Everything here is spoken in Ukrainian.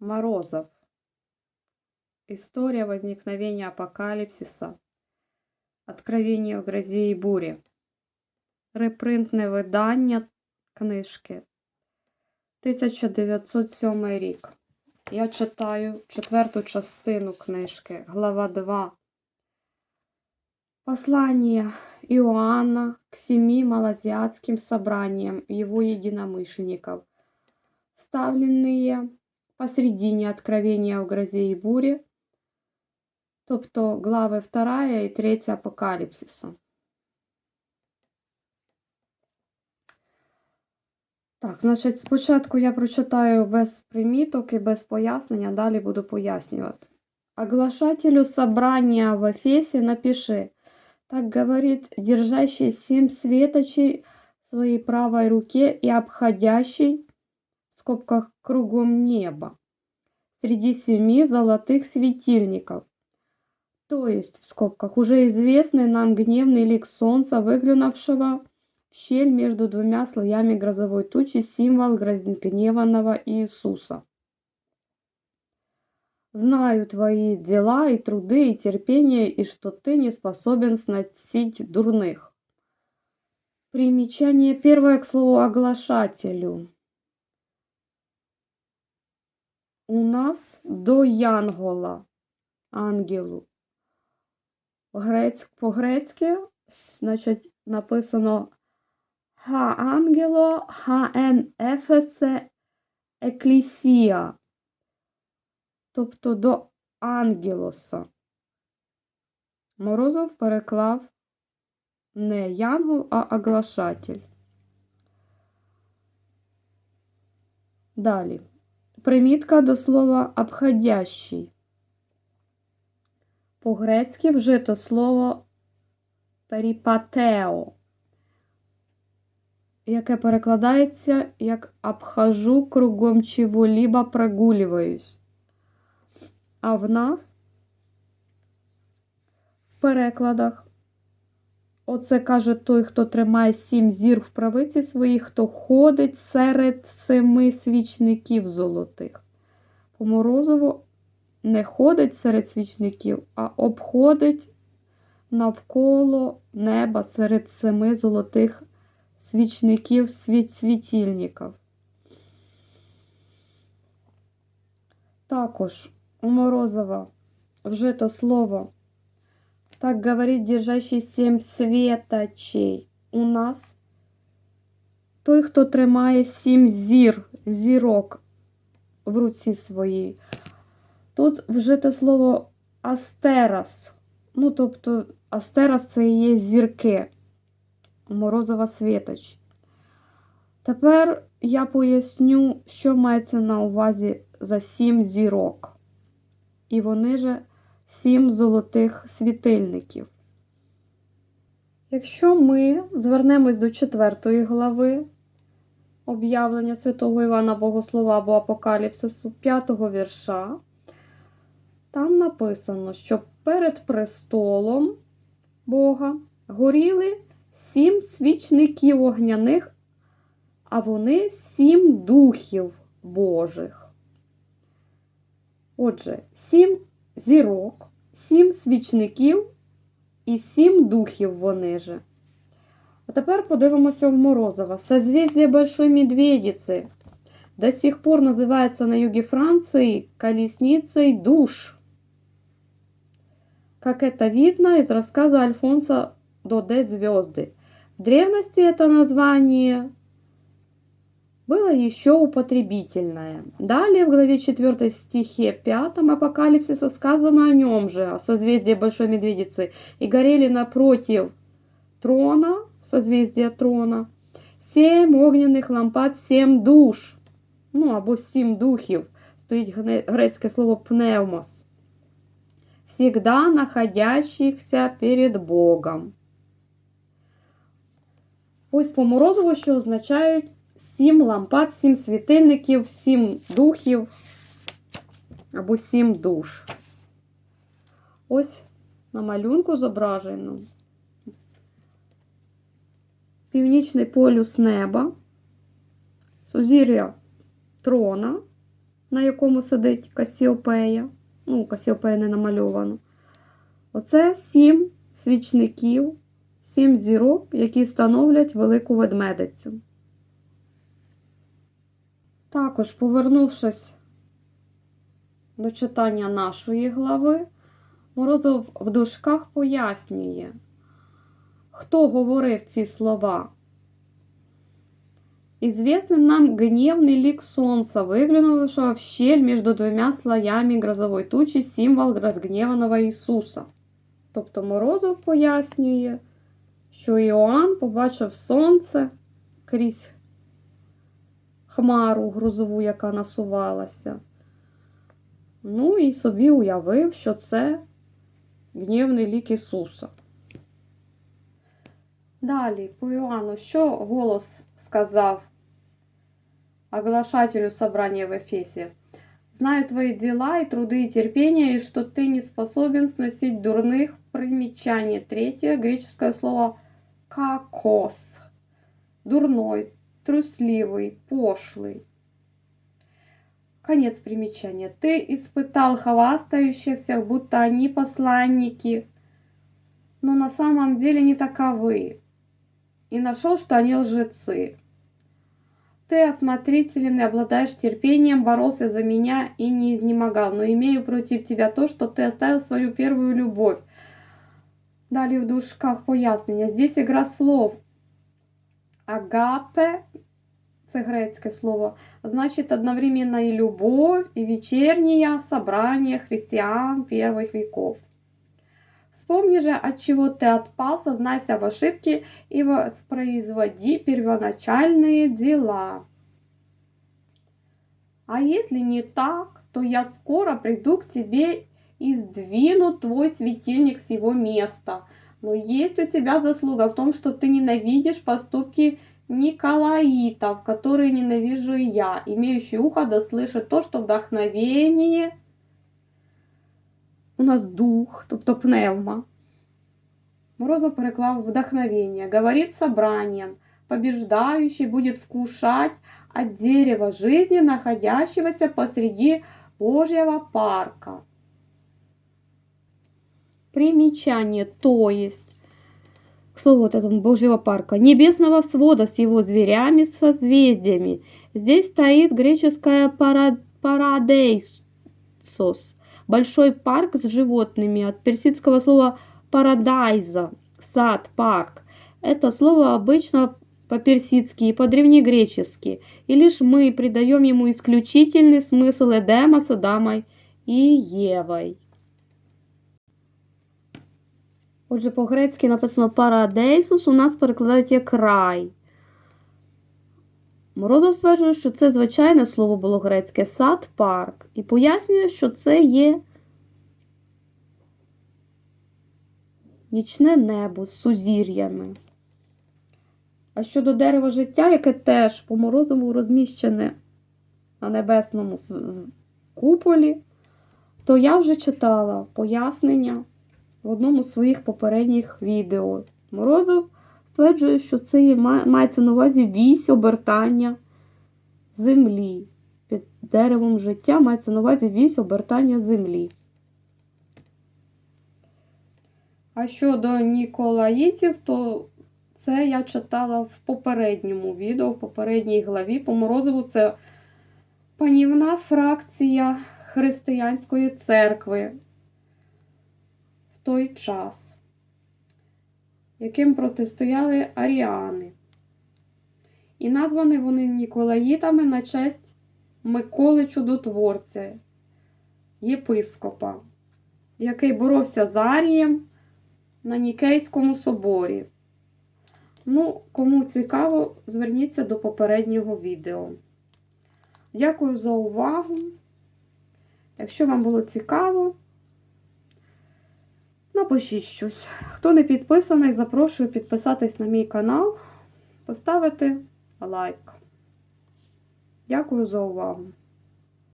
Морозов. История возникновения апокалипсиса. Откровення в грозі і бурі. Репринтне видання книжки. 1907 рік. Я читаю четверту частину книжки, глава 2. Послание Иоанна к семи малоазиатским собраниям его единомышленников, ставленные посредине Откровения в грозе і бурі, тобто глави 2 і 3 Апокаліпсиса. Так, значить, спочатку я прочитаю без приміток і без пояснення, далі буду пояснювати. Оглашателю собрания в Эфесе напиши, так говорит держащий семь светочей в своей правой руке и обходящий, в скобках, кругом неба, среди семи золотых светильников. То есть, в скобках, уже известный нам гневный лик солнца, выглянувшего в щель между двумя слоями грозовой тучи, символ гневанного Иисуса. Знаю твои дела и труды и терпение, и что ты не способен сносить дурных. Примечание первое к слову оглашателю. У нас до Янгола, ангелу. Грець, по-грецьки, значить, написано Ха ангело, ха ен ефесе еклісія. Тобто до ангелоса. Морозов переклав не янгол, а оглашатель. Далі. Примітка до слова обходящий. По-грецьки вжито слово періпатео, яке перекладається як обхожу кругом чого-либо прогулююсь. А в нас в перекладах оце каже той, хто тримає сім зір в правиці своїй, хто ходить серед семи свічників золотих. По Морозову не ходить серед свічників, а обходить навколо неба серед семи золотих свічників світ світильників. Також у Морозова вжито слово так говорить держащий сім светочей. У нас той, хто тримає сім зір, зірок в руці своїй. Тут вжите слово астерас. Ну, тобто, астерас це і є зірки. Морозова світоч. Тепер я поясню, що мається на увазі за сім зірок. І вони же сім золотих світильників. Якщо ми звернемось до четвертої глави об'явлення святого Івана Богослова або Апокаліпсису, п'ятого вірша, там написано, що перед престолом Бога горіли сім свічників огняних, а вони сім духів Божих. Отже, сім зірок, сім свічників і сім духів вони же. А тепер подивимося в Морозова. Созвездие Большой Медведицы до сих пор называется на юге Франции колесницей душ. Как это видно из рассказа Альфонса Доде «Звезды». В древности это название было еще употребительное. Далее в главе 4 стихе 5 Апокалипсиса сказано о нем же, о созвездии Большой Медведицы. «И горели напротив трона, созвездия трона, семь огненных лампад, семь душ». Ну, або сім духів. Стоїть грецьке слово пневмос. Всегда находящихся перед Богом. Ось по Морозову, що означають сім лампад, сім світильників, сім духів або сім душ. Ось на малюнку зображено північний полюс неба, сузір'я трона, на якому сидить Касіопея. Ну, Касіопея не намальовано. Оце сім свічників, сім зірок, які становлять велику ведмедицю. Також, повернувшись до читання нашої глави, Морозов в дужках пояснює, хто говорив ці слова. Известный нам гневный лик солнца, выглянувшего в щель между двумя слоями грозовой тучи, символ розгніваного Ісуса. Тобто Морозов пояснює, що Іоанн побачив сонце крізь хмару грозову, яка насувалася. Ну і собі уявив, що це гнівний лік Ісуса. Далі, по Іоанну, що голос сказав оглашателю собрания в Эфесе? Знаю твои дела и труды и терпения, и что ты не способен сносить дурных примечаний. Третье греческое слово «какос». Дурной, трусливый, пошлый. Конец примечания. Ты испытал хвастающихся, будто они посланники, но на самом деле не таковы. И нашел, что они лжецы. Ты осмотрителен и обладаешь терпением, боролся за меня и не изнемогал, но имею против тебя то, что ты оставил свою первую любовь. Далее в дужках пояснення. Здесь игра слов. Агапе, це грецьке слово, значит одновременно и любовь, и вечернее собрание христиан первых веков. Вспомни же, от чего ты отпал, сознайся в ошибке и воспроизводи первоначальные дела. А если не так, то я скоро приду к тебе и сдвину твой светильник с его места. Но есть у тебя заслуга в том, что ты ненавидишь поступки Николаитов, которые ненавижу и я, имеющий ухо да слышит то, что вдохновение у нас дух, тобто пневма. Морозов переклав вдохновение. Говорит собранием, побеждающий будет вкушать от дерева жизни, находящегося посреди Божьего парка. Примечание, то есть, к слову вот этому Божьего парка, небесного свода с его зверями, созвездиями. Здесь стоит греческое пара, парадейсос, большой парк с животными, от персидского слова парадайза, сад, парк. Это слово обычно по-персидски и по-древнегречески, и лишь мы придаем ему исключительный смысл Эдема с Адамой и Євой. Отже, по-грецьки написано парадейсус, у нас перекладають як рай. Морозов стверджує, що це звичайне слово було грецьке сад, парк, і пояснює, що це є нічне небо з сузір'ями. А щодо дерева життя, яке теж по морозову розміщене на небесному куполі, то я вже читала пояснення в одному з своїх попередніх відео. Морозов стверджує, що це є, мається на увазі вісь обертання землі. Під деревом життя мається на увазі вісь обертання землі. А щодо Ніколаїтів, то це я читала в попередньому відео, в попередній главі. По Морозову це панівна фракція християнської церкви той час, яким протистояли аріани. І названі вони Ніколаїтами на честь Миколи Чудотворця, єпископа, який боровся з Арієм на Нікейському соборі. Ну, кому цікаво, зверніться до попереднього відео. Дякую за увагу. Якщо вам було цікаво, напишіть щось. Хто не підписаний, запрошую підписатись на мій канал, поставити лайк. Дякую за увагу.